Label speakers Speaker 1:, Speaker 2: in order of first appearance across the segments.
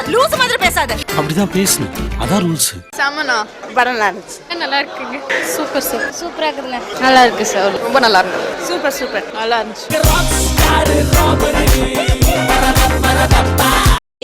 Speaker 1: பேசாத லூசு மாதிரி பேசாத.
Speaker 2: அப்படிதான் பேசணும். அதான் ரூல்ஸ்
Speaker 1: செமனா படம் நல்லா இருந்துச்சு.
Speaker 3: நல்லா இருக்குங்க. சூப்பர் சார் சூப்பரா இருக்குதுங்க. நல்லா இருக்கு சார்
Speaker 1: ரொம்ப நல்லா இருந்தது சூப்பர் சூப்பர் நல்லா இருந்துச்சு.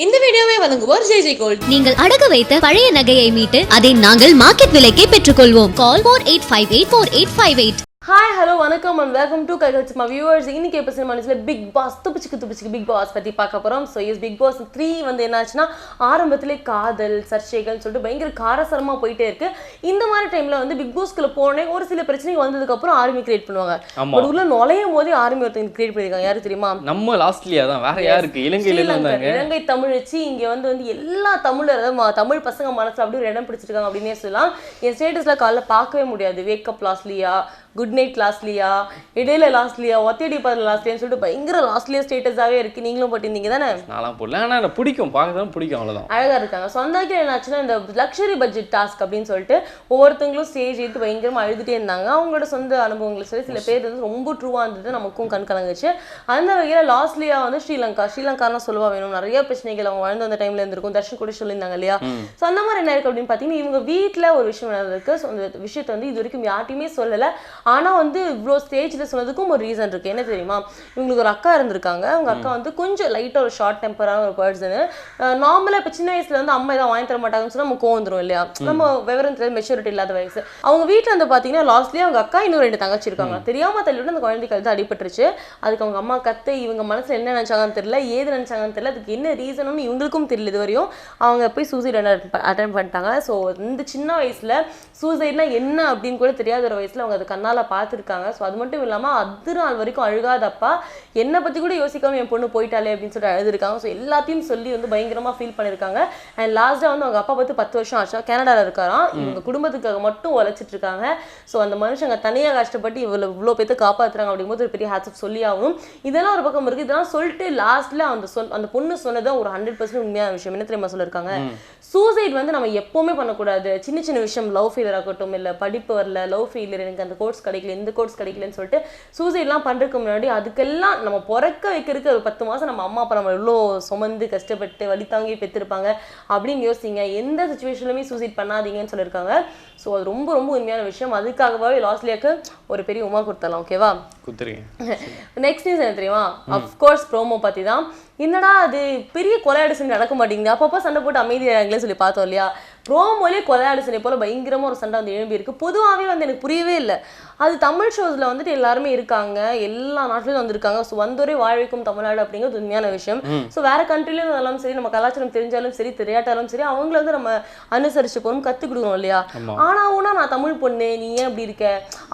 Speaker 4: இந்த வீடியோவை வழங்குவோர் ஜெய் ஜெய் கோல்ட்.
Speaker 5: நீங்கள் அடகு வைத்த பழைய நகையை மீட்டு அதை நாங்கள் மார்க்கெட் விலைக்கே பெற்றுக்கொள்வோம். Call four eight five eight four eight five eight
Speaker 4: hi hello வணக்கம் அண்ட் வெல்கம் டு கைகல்ஸ் மா வியூவர்ஸ் இன்னைக்கு எப்போ சினிமா நியூஸ்ல பிக் பாஸ் துப்பிச்சுக்கு துப்பிச்சுக்கு பிக் பாஸ் பத்தி பார்க்க போறோம். So yes Bigg Boss three வந்து என்னாச்சுன்னா ஆரம்பத்திலே காதல் சர்ச்சைகள் சொல்லிட்டு பயங்கர காரசரமா போயிட்டே இருக்கு. இந்த மாதிரி டைம்ல வந்து பிக் பாஸ்க்குள்ள போனே ஒரு சில பிரச்சனைகள் வந்ததுக்கு அப்புறம் ஆர்மி கிரியேட் பண்ணுவாங்க. ஒரு உள்ள நுழையும் போதே ஆர்மி ஒருத்தங்க கிரியேட் பண்ணிருக்காங்க யாரு தெரியுமா?
Speaker 6: நம்ம லாஸ்ட்லியா தான் வேற யாருக்கு? இலங்கையில
Speaker 4: இலங்கை தமிழச்சி இங்க வந்து வந்து எல்லா தமிழர் தமிழ் பசங்க மனசுல அப்படியே ஒரு இடம் பிடிச்சிருக்காங்க அப்படின்னே சொல்லலாம். என் ஸ்டேட்டஸ்ல காலைல பார்க்கவே முடியாது. Wake up Losliya good night Losliya இடையில லாஸ்ட்லியா ஒத்தடி பதில் லாஸ்ட்லியான்னு சொல்லிட்டு பயங்கர லாஸ்ட்லியா ஸ்டேட்டஸாவே இருக்கு. நீங்களும் போட்டிருந்தீங்க தானே?
Speaker 6: நான்லாம் போடல. ஆனா எனக்கு பிடிக்கும். பார்க்க தான் பிடிக்கும் அவ்வளவுதான்.
Speaker 4: அழகா இருக்காங்க. வகையில் என்னாச்சுன்னா இந்த லக்ஸரி பட்ஜெட் டாஸ்க் அப்படின்னு சொல்லிட்டு ஒவ்வொருத்தங்களும் ஸ்டேஜ் எடுத்து பயங்கரமா அழுதுட்டே இருந்தாங்க. அவங்களோட சொந்த அனுபவங்களை சொல்லி சில பேர் வந்து ரொம்ப ட்ரூவா இருந்தது நமக்கும் கண் கலங்குச்சு. அந்த வகையில் லாஸ்ட்லியா வந்து ஸ்ரீலங்கா ஸ்ரீலங்கானா சொல்லுவா வேணும். நிறைய பிரச்சனைகள் அவங்க வாழ்ந்து வந்த டைம்ல இருந்திருக்கும். தர்ஷன் கூட சொல்லியிருந்தாங்க இல்லையா? ஸோ அந்த மாதிரி என்ன இருக்கு அப்படின்னு பார்த்தீங்கன்னா இவங்க வீட்டில் ஒரு விஷயம் நடந்திருக்கு. ஸோ அந்த விஷயத்தை வந்து இது வரைக்கும் யார்ட்டையுமே சொல்லலை. ஆனா வந்து இவ்வளோ ஸ்டேஜில் சொன்னதுக்கும் ஒரு ரீசன் இருக்கு. என்ன தெரியுமா? இவங்களுக்கு ஒரு அக்கா இருந்திருக்காங்க. அவங்க அக்கா வந்து கொஞ்சம் லைட்டாக ஒரு ஷார்ட் டெம்பரான ஒரு பர்சனு நார்மலாக இப்போ சின்ன வயசுல வந்து அம்மா எதாவது வாங்கி தர மாட்டாங்கன்னு சொன்னா நம்ம கோவம் வந்துரும் இல்லையா? நம்ம விவரம் தெரியாது மெச்சூரிட்டி இல்லாத வயசு. அவங்க வீட்டில் வந்து பார்த்தீங்கன்னா லாஸ்ட்லேயே அவங்க அக்கா இன்னும் ரெண்டு தங்கச்சி இருக்காங்க. தெரியாம தள்ளிவிட்டு அந்த குழந்தைக்கு வந்து அடிபட்டுருச்சு. அதுக்கு அவங்க அம்மா கத்து இவங்க மனசுல என்ன நினைச்சாங்கன்னு தெரியல ஏது நினைச்சாங்கன்னு தெரியல. அதுக்கு என்ன ரீசனும் இவங்களுக்கும் தெரியல இது வரையும் அவங்க போய் சூசைட் அட்டன் பண்ணிட்டாங்க. ஸோ இந்த சின்ன வயசுல சூசைட்னா என்ன அப்படின்னு கூட தெரியாத ஒரு வயசுல அவங்க அது கண்ணால பார்த்துருக்காங்க. ஸோ அது மட்டும் இல்லாம அது நாள் வரைக்கும் அழுகாதப்பா. என்னை பத்தி கூட யோசிக்காம என் பொண்ணு போயிட்டாலே அப்படின்னு சொல்லிட்டு அழுதுருக்காங்க. ஸோ எல்லாத்தையும் சொல்லி வந்து பயங்கரமா ஃபீல் பண்ணியிருக்காங்க அண்ட் லாஸ்ட்டாக வந்து அவங்க அப்பா பார்த்து பத்து வருஷம் ஆச்சா. கனடால இருக்காராம். இவங்க குடும்பத்துக்காக மட்டும் உழைச்சிட்டு இருக்காங்க. ஸோ அந்த மனுஷங்க தனியா கஷ்டப்பட்டு இவ்வளோ இவ்வளோ பேர்த்து காப்பாத்துறாங்க அப்படிங்கும்போது ஒரு பெரிய ஹேட்ஸ்அப் சொல்லி ஆகணும் இதெல்லாம் ஒரு பக்கம் இருக்கு. இதெல்லாம் சொல்லிட்டு லாஸ்ட்ல அந்த சொல் அந்த பொண்ணு சொன்னது ஒரு ஹண்ட்ரட் பர்சன்ட் உண்மையான விஷயம். என்ன தெரியுமா சொல்லியிருக்காங்க சூசைட் வந்து நம்ம எப்பவுமே பண்ணக்கூடாது. சின்ன சின்ன விஷயம். லவ் ஃபெயிலியர் ஆகட்டும் இல்லை படிப்பு வரல லவ் ஃபெயிலியர் எனக்கு அந்த கோர்ஸ் கிடைக்கல. இந்த கோர்ஸ் கிடைக்கலன்னு சொல்லிட்டு சூசைட்லாம் பண்ணுறதுக்கு முன்னாடி அதுக்கெல்லாம் நம்ம பிறக்க வைக்கிறதுக்கு ஒரு பத்து மாதம் நம்ம அம்மா அப்பா நம்ம எவ்வளோ சுமந்து கஷ்டப்பட்டு வலி தாங்கி பெற்றிருப்பாங்க அப்படின்னு யோசிங்க. எந்த சுச்சுவேஷன்லையுமே சூசைட் பண்ணாதீங்கன்னு சொல்லியிருக்காங்க. ஸோ அது ரொம்ப ரொம்ப உண்மையான விஷயம். அதுக்காகவே லாஸ்ட்லியாக்கு ஒரு பெரிய உமா கொடுத்தலாம் ஓகேவா நெக்ஸ்ட் நியூஸ் என்ன தெரியுமா? அஃப்கோர்ஸ் ப்ரோமோ பத்தி தான் என்னடா அது பெரிய கொலையாடு சண்டை நடக்க மாட்டேங்குது. அப்பப்போ சண்டை போட்டு அமைதியாங்களே சொல்லி பார்த்தோம் இல்லையா? ப்ரோமோலே கொலையாடு சண்டை போல பயங்கரமா ஒரு சண்டை வந்து எழும்பி இருக்கு. பொதுவாகவே வந்து எனக்கு புரியவே இல்லை. அது தமிழ் ஷோஸ்ல வந்துட்டு எல்லாருமே இருக்காங்க. எல்லா நாட்டிலும் வந்திருக்காங்க. ஸோ வந்தோரே வாழ்விக்கும் தமிழ்நாடு அப்படிங்கிறது உண்மையான விஷயம். ஸோ வேற கண்ட்ரிலும் இருந்தாலும் சரி நம்ம கலாச்சாரம் தெரிஞ்சாலும் சரி தெரியாட்டாலும் சரி அவங்கள வந்து நம்ம அனுசரிச்சு போகணும் கற்றுக் கொடுக்கணும் இல்லையா? ஆனா ஊனா நான் தமிழ் பொண்ணு நீ ஏன் அப்படி இருக்க?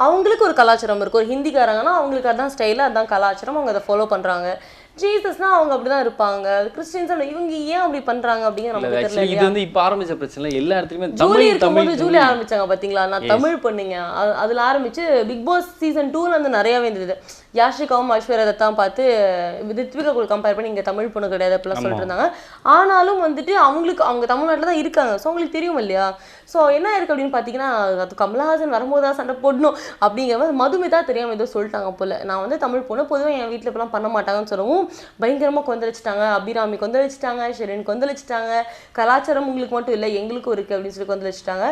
Speaker 4: அவங்களுக்கு ஒரு கலாச்சாரம் இருக்கு. ஒரு ஹிந்திக்காரங்கன்னா அவங்களுக்கு அதான் ஸ்டைலு அதான் கலாச்சாரம். அவங்க அதை ஃபாலோ பண்றாங்க. ஜீசஸ்னா அவங்க அப்படிதான் இருப்பாங்க. கிறிஸ்டின்ஸ் இவங்க ஏன் அப்படி பண்றாங்க அப்படிங்கிற நமக்கு தெரியல
Speaker 6: இது வந்து இப்ப ஆரம்பிச்ச பிரச்சனை. எல்லா இடத்துலயுமே
Speaker 4: ஜூலி இருக்கும்போது ஜூலி ஆரம்பிச்சாங்க பாத்தீங்களா? நான் தமிழ் பொண்ணுங்க. அது- அதுல ஆரம்பிச்சு பிக் பாஸ் சீசன் டூல வந்து நிறையவே இருந்தது. யாஷிகாவும் ஐஸ்வர்யா தத்தான் பார்த்து ரித்விகா கூட கம்பேர் பண்ணி இங்க தமிழ் பொண்ணு கிடையாது அப்படிலாம் சொல்லிட்டு இருந்தாங்க ஆனாலும் வந்துட்டு அவங்களுக்கு அவங்க தமிழ்நாட்டுல தான் இருக்காங்க. ஸோ அவங்களுக்கு தெரியும் இல்லையா? ஸோ என்ன இருக்கு அப்படின்னு பார்த்தீங்கன்னா அது கமலஹாசன் வரும்போது தான் சண்டை போடணும் அப்படிங்கிற மாதிரி மதுமிதா தெரியாம ஏதோ சொல்லிட்டாங்க போல. நான் வந்து தமிழ் பொண்ணு பொதுவாக என் வீட்டில் இப்பெல்லாம் பண்ண மாட்டாங்கன்னு சொல்லவும் பயங்கரமா கொந்தளிச்சிட்டாங்க. அபிராமி கொந்தளிச்சிட்டாங்க ஷெரின் கொந்தளிச்சிட்டாங்க. கலாச்சாரம் உங்களுக்கு மட்டும் இல்லை எங்களுக்கும் இருக்கு அப்படின்னு சொல்லி கொந்தளிச்சிட்டாங்க.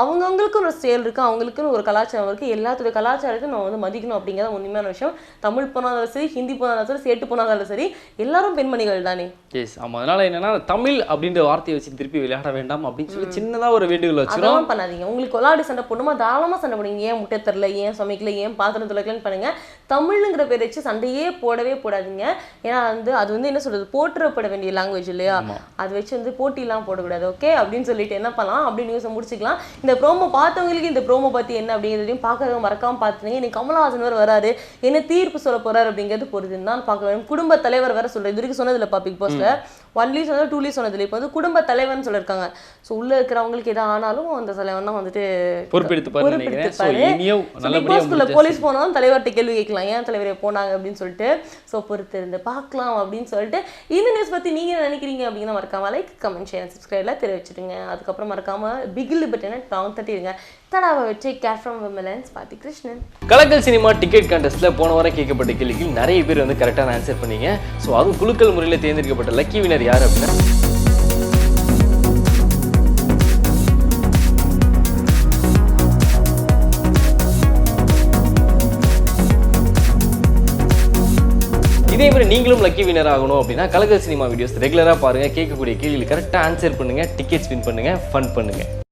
Speaker 4: அவங்கவங்களுக்கும் ஒரு செயல் இருக்கு அவங்களுக்குன்னு ஒரு கலாச்சாரம் இருக்கு. எல்லாத்துடைய கலாச்சாரத்தையும் நம்ம வந்து மதிக்கணும் அப்படிங்கிறது உண்மையான விஷயம். தமிழ் போனாலும் சரி ஹிந்தி போனாலும் சரி சேட்டு போனாலும் சரி எல்லாரும் பெண்மணிகள் தானே.
Speaker 6: எஸ் ஆமா. அதனால என்னன்னா தமிழ் அப்படின்ற வார்த்தையை வச்சு திருப்பி விளையாட வேண்டாம் அப்படின்னு சொல்லி சின்னதா ஒரு வேண்டுகோள் வச்சிரும்.
Speaker 4: அதெல்லாம் பண்ணாதீங்க. உங்களுக்கு விளாடி சண்டை போடணுமா? தாராளமா சண்டை போடுங்க. ஏன் முட்டை தரல? ஏன் சமைக்கல? ஏன் பாத்திரம் துளைக்கலன்னு பண்ணுங்க. தமிழ்ங்கிற பேர் வச்சு சண்டையே போடவே போடாதீங்க. ஏன்னா வந்து அது வந்து என்ன சொல்றது போற்றப்பட வேண்டிய லாங்குவேஜ் இல்லையா? அது வச்சு வந்து போட்டிலாம் போடக்கூடாது ஓகே அப்படின்னு சொல்லிட்டு என்ன பண்ணலாம்? அப்படி நியூஸை முடிச்சுக்கலாம். இந்த ப்ரோமோ பார்த்தவங்களுக்கு இந்த ப்ரோமோ பத்தி என்ன அப்படிங்கிறதையும் பார்க்கறத மறக்காம பார்த்துங்க இன்னைக்கு கமலஹாசன் வராரு. என்ன தீர்ப்பு சொல்ல போறாரு அப்படிங்கிறது பொறுத்துன்னு தான் பார்க்க வேண்டும். குடும்ப தலைவர் வேற சொல்றேன் இது வரைக்கும் சொன்னதில்ல பிக் பாஸ்ல ஒன் லீஸ் வந்து டூ லீஸ் சொன்னதில்லை இப்போ வந்து குடும்ப தலைவர்னு சொல்லியிருக்காங்க ஸோ உள்ள இருக்கிறவங்களுக்கு எது ஆனாலும் அந்த தலைவன் தான் வந்துட்டு Boss-குள்ள
Speaker 6: முடிஞ்சா
Speaker 4: போலீஸ் போனாலும் தலைவர்கிட்ட கேள்வி கேட்கலாம். ஏன் தலைவரே போனாங்க அப்படின்னு சொல்லிட்டு ஸோ பொறுத்து இருந்து பார்க்கலாம் அப்படின்னு சொல்லிட்டு இந்த நியூஸ் பற்றி நீங்கள் நினைக்கிறீங்க அப்படின்னா மறக்காம லைக் கமெண்ட் ஷேர் சப்ஸ்கிரைப்ல தெரிவிச்சிடுங்க. அதுக்கப்புறம் மறக்காம பிகில் பட்டனை டாங் தட்டிடுங்க. தடாவை வச்சு கேர் ஃப்ரம் விமலன்ஸ் பாத்தி கிருஷ்ணன்
Speaker 6: கலக்கல் சினிமா டிக்கெட் கண்டெஸ்ட்ல போன வாரம் கேட்கப்பட்ட கேள்விக்கு நிறைய பேர் வந்து கரெக்டான ஆன்சர் பண்ணீங்க. ஸோ அதுவும் குழுக்கள் முறையில் தேர்ந்தெடுக்கப்பட்ட லக்கி வினர் யார் அப்படின்னா இதே மாதிரி நீங்களும் லக்கி வினர் ஆகணும் அப்படின்னா கலக்கல் சினிமா வீடியோஸ் ரெகுலராக பாருங்கள் கேட்கக்கூடிய கேள்வியில் கரெக்டாக ஆன்சர் பண்ணுங்கள் டிக்கெட்ஸ் வின் பண்ணுங்கள் ஃபன் பண்ணுங்கள்